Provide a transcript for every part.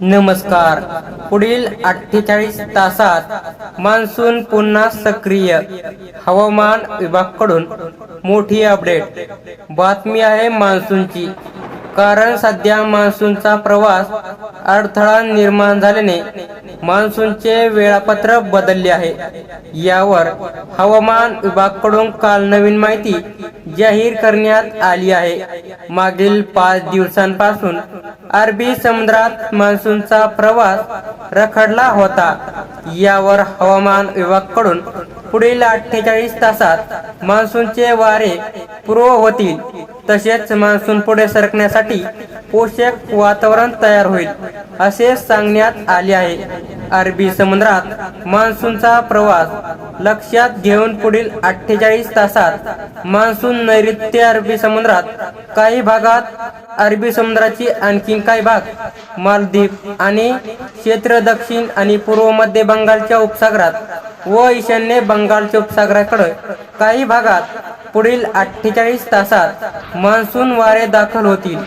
नमस्कार. पुढील अठ्ठेचाळीस तासात मान्सून पुन्हा सक्रिय. हवामान विभागाकडून मोठी अपडेट. बातमी आहे मान्सूनची. कारण सध्या मान्सूनचा प्रवास अडथळा निर्माण झाल्याने मान्सूनचे वेळापत्रक बदलले आहे. यावर हवामान विभागाकडून काल नवीन माहिती जाहीर करण्यात आली आहे. मागील पाच दिवसांपासून अरबी समुद्रात मान्सूनचा प्रवास रखडला होता. यावर हवामान विभागाकडून पुढील अठ्ठेचाळीस तासात मान्सूनचे वारे पूर्व होतील. तसेच मान्सून पुढे सरकण्यासाठी पोषक वातावरण तयार होईल असे सांगण्यात आले आहे. अरबी समुद्रात मान्सूनचा प्रवास लक्षात घेऊन पुढील अठ्ठेचाळीस तासात मान्सून नैऋत्य अरबी समुद्रात काही भागात अरबी समुद्राची आणखी काही भाग मालदीव आणि क्षेत्र दक्षिण आणि पूर्व मध्य बंगालच्या उपसागरात व ईशान्य बंगालच्या उपसागराकडे काही भागात पुढील अठ्ठेचाळीस तासात मान्सून वारे दाखल होतील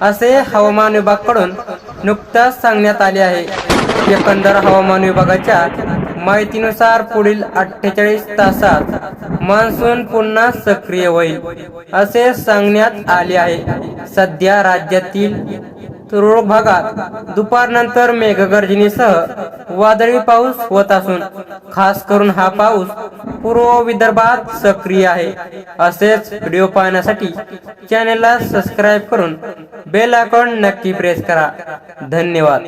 असे हवामान विभागाकडून नुकताच सांगण्यात आले आहे. एकंदर हवामान विभागाच्या माहितीनुसार पुढील अठ्ठेचाळीस तासात मान्सून पुन्हा सक्रिय होईल असे सांगण्यात आले आहे. सध्या राज्यातील तुरळक भागात दुपारनंतर मेघगर्जनेसह वादळी पाऊस होत असून खास करून हा पाऊस पूर्व विदर्भात सक्रिय आहे. असेच व्हिडिओ पाहण्यासाठी चॅनेलला सबस्क्राईब करून बेल आयकॉन नक्की प्रेस करा. धन्यवाद.